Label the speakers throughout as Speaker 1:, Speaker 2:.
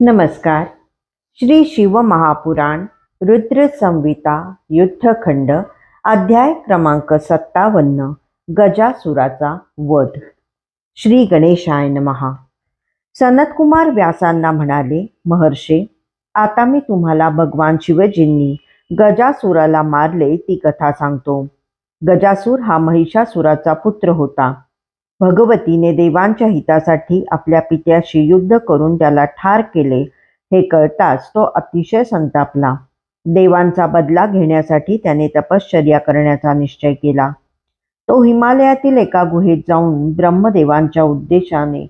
Speaker 1: नमस्कार. श्री शिवमहापुराण रुद्र संविता युद्धखंड अध्याय क्रमांक सत्तावन्न गजासुराचा वध. श्री गणेशाय नमहा सनतकुमार व्यासांना म्हणाले महर्षे आता मी तुम्हाला भगवान शिवजींनी गजासुराला मारले ती कथा सांगतो. गजासूर हा महिषासुराचा पुत्र होता. भगवतीने देवांच्या हितासाठी आपल्या पित्याशी युद्ध करून त्याला ठार केले हे कळताच तो अतिशय संतापला. देवांचा बदला घेण्यासाठी त्याने तपश्चर्या करण्याचा निश्चय केला. तो हिमालयातील एका गुहेत जाऊन ब्रह्मदेवांच्या उद्देशाने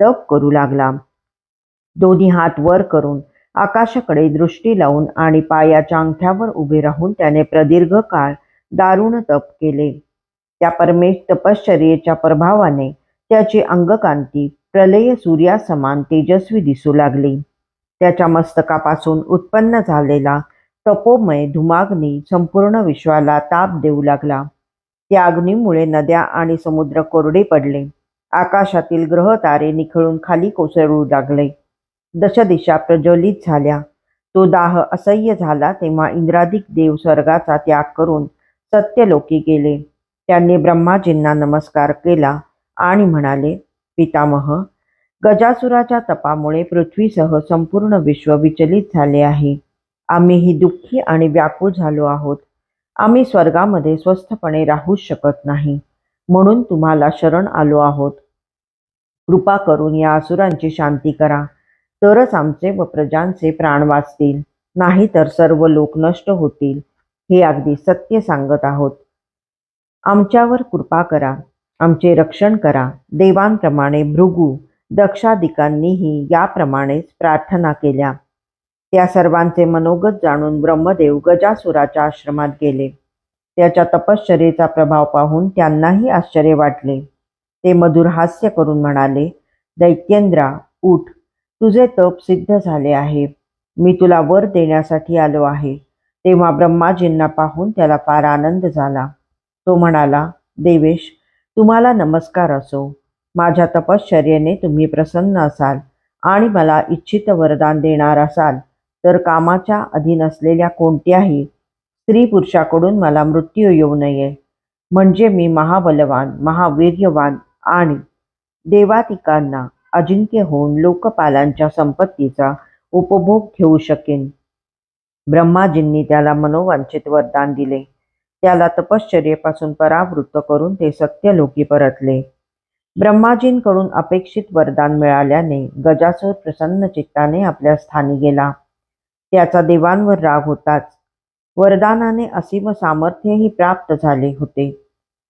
Speaker 1: तप करू लागला. दोन्ही हात वर करून आकाशाकडे दृष्टी लावून आणि पायाच्या अंगठ्यावर उभे राहून त्याने प्रदीर्घ काळ दारुण तप केले. त्या परमेश तपश्चर्येच्या प्रभावाने त्याची अंगकांती प्रलय सूर्यासमान तेजस्वी दिसू लागली. त्याच्या मस्तकापासून उत्पन्न झालेला तपोमय धुमाग्नी संपूर्ण विश्वाला ताप देऊ लागला. त्या अग्नीमुळे नद्या आणि समुद्र कोरडे पडले. आकाशातील ग्रह तारे निखळून खाली कोसळू लागले. दशदिशा प्रज्वलित झाल्या. तो दाह असह्य झाला तेव्हा इंद्रादिक देव स्वर्गाचा त्याग करून सत्यलोकी गेले. त्यांनी ब्रह्माजींना नमस्कार केला आणि म्हणाले पितामह गजासुराच्या तपामुळे पृथ्वीसह संपूर्ण विश्व विचलित झाले आहे. आम्हीही दुःखी आणि व्याकुळ झालो आहोत. आम्ही स्वर्गामध्ये स्वस्थपणे राहूच शकत नाही. म्हणून तुम्हाला शरण आलो आहोत. कृपा करून या असुरांची शांती करा. तरच आमचे व प्रजांचे प्राण वाचतील. नाही तर सर्व लोक नष्ट होतील. हे अगदी सत्य सांगत आहोत. आमच्यावर कृपा करा. आमचे रक्षण करा. देवांप्रमाणे भृगू दक्षादिकांनीही याप्रमाणेच प्रार्थना केल्या. त्या सर्वांचे मनोगत जाणून ब्रह्मदेव गजासुराच्या आश्रमात गेले. त्याच्या तपश्चर्येचा प्रभाव पाहून त्यांनाही आश्चर्य वाटले. ते मधुर हास्य करून म्हणाले दैत्येंद्रा उठ. तुझे तप सिद्ध झाले आहे. मी तुला वर देण्यासाठी आलो आहे. तेव्हा ब्रह्माजींना पाहून त्याला फार आनंद झाला. तो म्हणाला देवेश तुम्हाला नमस्कार असो. माझ्या तपश्चर्येने तुम्ही प्रसन्न असाल आणि मला इच्छित वरदान देणार असाल तर कामाच्या अधीन असलेल्या कोणत्याही स्त्री पुरुषाकडून मला मृत्यू येऊ नये. म्हणजे मी महाबलवान महावीर्यवान आणि देवातिकांना अजिंक्य होऊन लोकपालांच्या संपत्तीचा उपभोग घेऊ शकेन. ब्रह्माजींनी त्याला मनोवांछित वरदान दिले. त्याला तपश्चर्येपासून परावृत्त करून ते सत्यलोकी परतले. ब्रह्माजींकडून अपेक्षित वरदान मिळाल्याने गजासूर प्रसन्न चित्ताने आपल्या स्थानी गेला. त्याचा देवांवर राग होताच. वरदानाने असीम सामर्थ्यही प्राप्त झाले होते.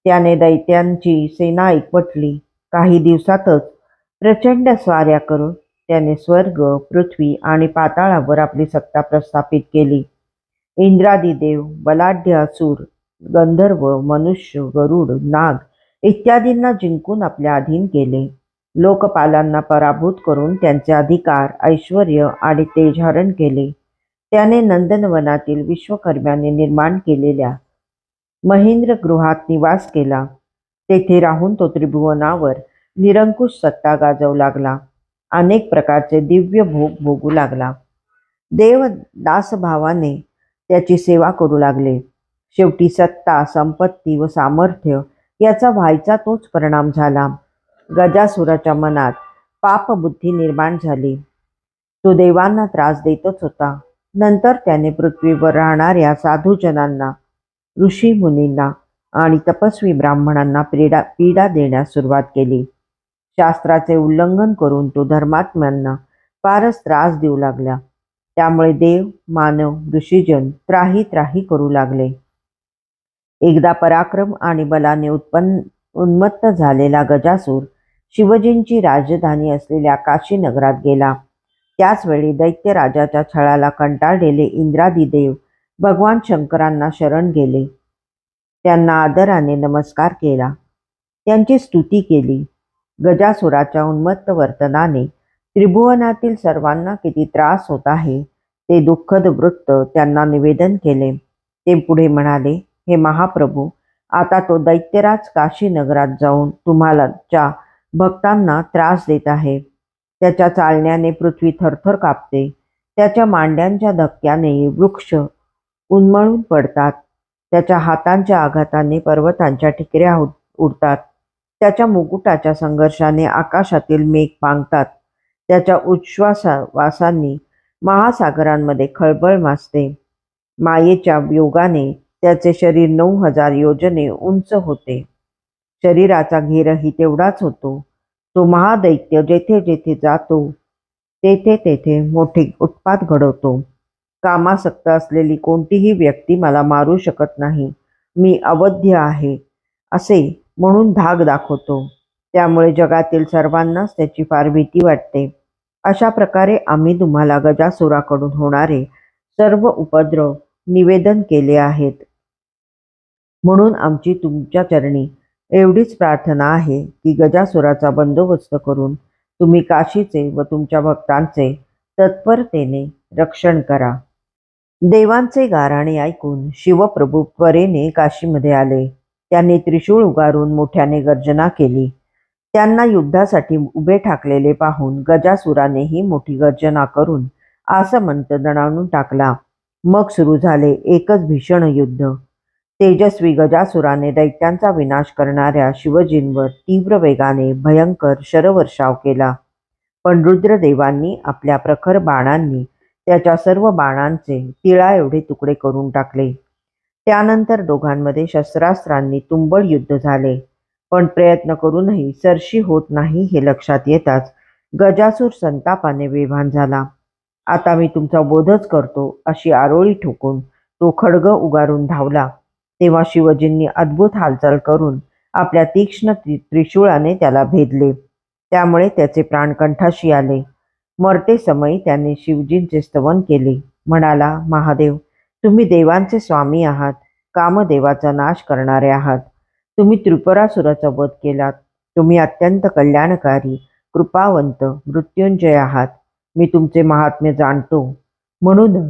Speaker 1: त्याने दैत्यांची सेना एकवटली. काही दिवसातच प्रचंड स्वाऱ्या करून त्याने स्वर्ग पृथ्वी आणि पाताळावर आपली सत्ता प्रस्थापित केली. इंद्रादिदेव बलाढ्य असूर गंधर्व मनुष्य गरुड नाग इत्यादींना जिंकून आपल्या अधीन केले. लोकपालांना पराभूत करून त्यांचे अधिकार ऐश्वर आणि तेज हरण केले. त्याने नंदनवनातील विश्वकर्म्याने निर्माण केलेल्या महेंद्र गृहात निवास केला. तेथे राहून तो त्रिभुवनावर निरंकुश सत्ता गाजवू लागला. अनेक प्रकारचे दिव्य भोग भोगू लागला. देव दासभावाने त्याची सेवा करू लागले. शेवटी सत्ता संपत्ती व सामर्थ्य याचा व्हायचा तोच परिणाम झाला. गजासुराच्या मनात पापबुद्धी निर्माण झाली. तो देवांना त्रास देतच होता. नंतर त्याने पृथ्वीवर राहणाऱ्या साधूजनांना ऋषी मुनींना आणि तपस्वी ब्राह्मणांना पीडा पीडा देण्यास सुरुवात केली. शास्त्राचे उल्लंघन करून तो धर्मात्म्यांना फारच त्रास देऊ लागला. त्यामुळे देव मानव ऋषीजन त्राही त्राही करू लागले. एकदा पराक्रम आणि बलाने उत्पन्न उन्मत्त झालेला गजासूर शिवजींची राजधानी असलेल्या काशी नगरात गेला. त्याचवेळी दैत्य राजाच्या छळाला कंटाळलेले इंद्रादिदेव भगवान शंकरांना शरण गेले. त्यांना आदराने नमस्कार केला. त्यांची स्तुती केली. गजासुराच्या उन्मत्त वर्तनाने त्रिभुवनातील सर्वांना किती त्रास होत आहे ते दुःखद वृत्त त्यांना निवेदन केले. ते पुढे म्हणाले हे महाप्रभू आता तो दैत्यराज काशी नगरात जाऊन तुम्हाला भक्तांना त्रास देत आहे त्याच्या चालण्याने पृथ्वी थरथर कापते त्याच्या मांड्यांच्या धक्क्याने वृक्ष उन्मळून पडतात त्याच्या हातांच्या आघाताने पर्वतांच्या ठिकऱ्या उड- उडतात त्याच्या मुकुटाच्या संघर्षाने आकाशातील मेघ पांगतात त्याच्या उच्छ्वासावासांनी महासागरांमध्ये खळबळ माजते मायेच्या योगाने त्याचे शरीर नऊ हजार योजने उंच होते. शरीराचा घेरही तेवढाच होतो. तो महादैत्य जेथे जेथे जातो तेथे तेथे मोठे उत्पात घडवतो. कामासक्त असलेली कोणतीही व्यक्ती मला मारू शकत नाही. मी अवध्य आहे असे म्हणून धाग दाखवतो. त्यामुळे जगातील सर्वांनाच त्याची फार भीती वाटते. अशा प्रकारे आम्ही तुम्हाला गजासुराकडून होणारे सर्व उपद्रव निवेदन केले आहेत. म्हणून आमची तुमच्या चरणी एवढीच प्रार्थना आहे की गजासुराचा बंदोबस्त करून तुम्ही काशीचे व तुमच्या भक्तांचे तत्परतेने रक्षण करा. देवांचे गाराणे ऐकून शिवप्रभू त्वरेने काशीमध्ये आले. त्यांनी त्रिशूळ उगारून मोठ्याने गर्जना केली. त्यांना युद्धासाठी उभे ठाकलेले पाहून गजासुरानेही मोठी गर्जना करून आसमंत दणाणून टाकला. मग सुरू झाले एकच भीषण युद्ध. तेजस्वी गजासुराने दैत्यांचा विनाश करणाऱ्या शिवजींवर तीव्र वेगाने भयंकर शरवर्षाव केला. पण रुद्रदेवांनी आपल्या प्रखर बाणांनी त्याच्या सर्व बाणांचे तिळा एवढे तुकडे करून टाकले. त्यानंतर दोघांमध्ये शस्त्रास्त्रांनी तुंबळ युद्ध झाले. पण प्रयत्न करूनही सरशी होत नाही हे लक्षात येताच गजासूर संतापाने वेभान झाला. आता मी तुमचा बोधच करतो अशी आरोळी ठोकून तो खडग उगारून धावला. तेव्हा शिवजींनी अद्भुत हालचाल करून आपल्या तीक्ष्ण त्रि- त्रिशूळाने त्याला भेदले. त्यामुळे त्याचे प्राण कंठाशी आले. मरते समयी त्याने शिवजींचे स्तवन केले. म्हणाला महादेव तुम्ही देवांचे स्वामी आहात. कामदेवाचा नाश करणारे आहात. तुम्ही त्रिपुरासुराचा वध केलात. तुम्ही अत्यंत कल्याणकारी कृपावंत मृत्युंजय आहात. मी तुमचे महात्म्य जाणतो. म्हणून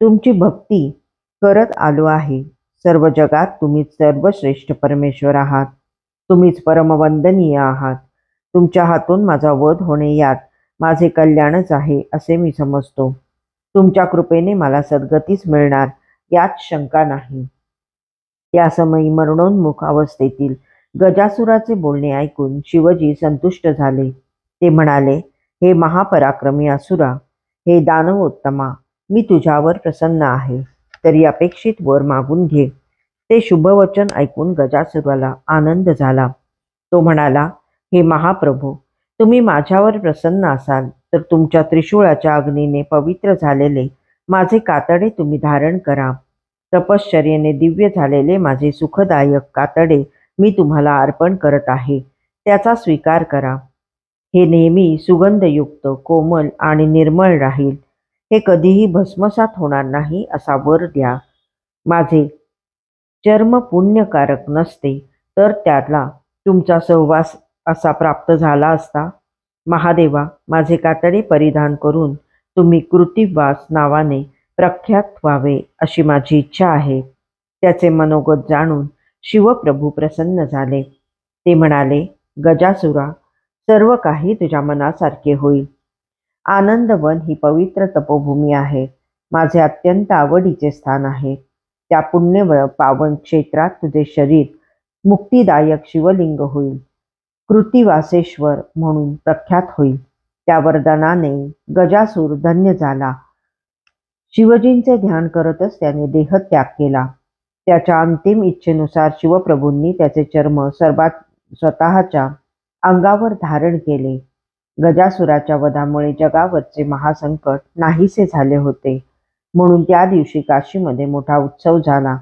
Speaker 1: तुमची भक्ती करत आलो आहे. सर्व जगात तुम्हीच सर्वश्रेष्ठ परमेश्वर आहात. तुम्हीच परमवंदनीय आहात. तुमच्या हातून माझा वध होणे यात माझे कल्याणच आहे असे मी समजतो. तुमच्या कृपेने मला सद्गतीच मिळणार यात शंका नाही. त्या समयी मरणोन्मुख अवस्थेतील गजासुराचे बोलणे ऐकून शिवजी संतुष्ट झाले. ते म्हणाले हे महापराक्रमी असुरा हे दानवोत्तमा मी तुझ्यावर प्रसन्न आहे. तरी अपेक्षित वर मागून घे. ते शुभवचन ऐकून गजासुराला आनंद झाला. तो म्हणाला हे महाप्रभू तुम्ही माझ्यावर प्रसन्न असाल तर तुमच्या त्रिशूळाच्या अग्नीने पवित्र झालेले माझे कातडे तुम्ही धारण करा. तपश्चर्येने दिव्य झालेले माझे सुखदायक कातडे मी तुम्हाला अर्पण करत आहे. त्याचा स्वीकार करा. हे नेहमी सुगंधयुक्त कोमल आणि निर्मळ राहील. हे कधीही भस्मसात होणार नाही असा वर द्या. माझे चर्म पुण्यकारक नसते तर त्याला तुमचा सहवास असा प्राप्त झाला असता. महादेवा माझे कातडे परिधान करून तुम्ही कृतिवास नावाने प्रख्यात व्हावे अशी माझी इच्छा आहे. त्याचे मनोगत जाणून शिवप्रभू प्रसन्न झाले. ते म्हणाले गजासुरा सर्व काही तुझ्या मनासारखे होईल. आनंदवन ही पवित्र तपोभूमी आहे. माझे अत्यंत आवडीचे स्थान आहे. त्या पुण्यवळ पावन क्षेत्रात तुझे शरीर मुक्तिदायक शिवलिंग होईल. कृतिवासेश्वर म्हणून प्रख्यात होईल. त्या वरदानाने गजासूर धन्य झाला. शिवजींचे ध्यान करतच त्याने देहत्याग केला. त्याच्या अंतिम इच्छेनुसार शिवप्रभूंनी त्याचे चर्म सर्वात स्वतःच्या अंगावर धारण केले. गजासुराच्या वधामुळे जगावरचे महासंकट नाहीसे झाले होते. म्हणून त्या दिवशी काशीमध्ये मोठा उत्सव झाला.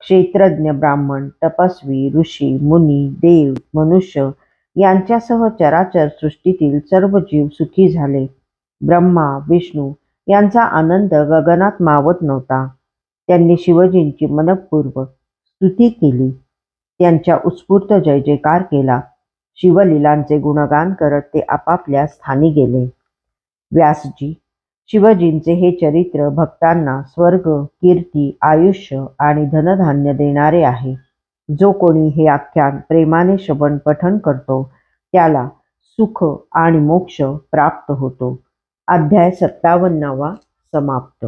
Speaker 1: क्षेत्रज्ञ ब्राह्मण तपस्वी ऋषी मुनी देव मनुष्य यांच्यासह चराचर सृष्टीतील सर्व जीव सुखी झाले. ब्रह्मा विष्णू यांचा आनंद गगनात मावत नव्हता. त्यांनी शिवजींची मनपूर्वक स्तुती केली. त्यांच्या उत्स्फूर्त जय जयकार केला. शिवलीलांचे गुणगान करत ते आपापल्या स्थानी गेले. व्यासजी शिवजींचे हे चरित्र भक्तांना स्वर्ग कीर्ती आयुष्य आणि धनधान्य देणारे आहे. जो कोणी हे आख्यान प्रेमाने श्रवण पठन करतो त्याला सुख आणि मोक्ष प्राप्त होतो. अध्याय सत्तावन्नावा समाप्त.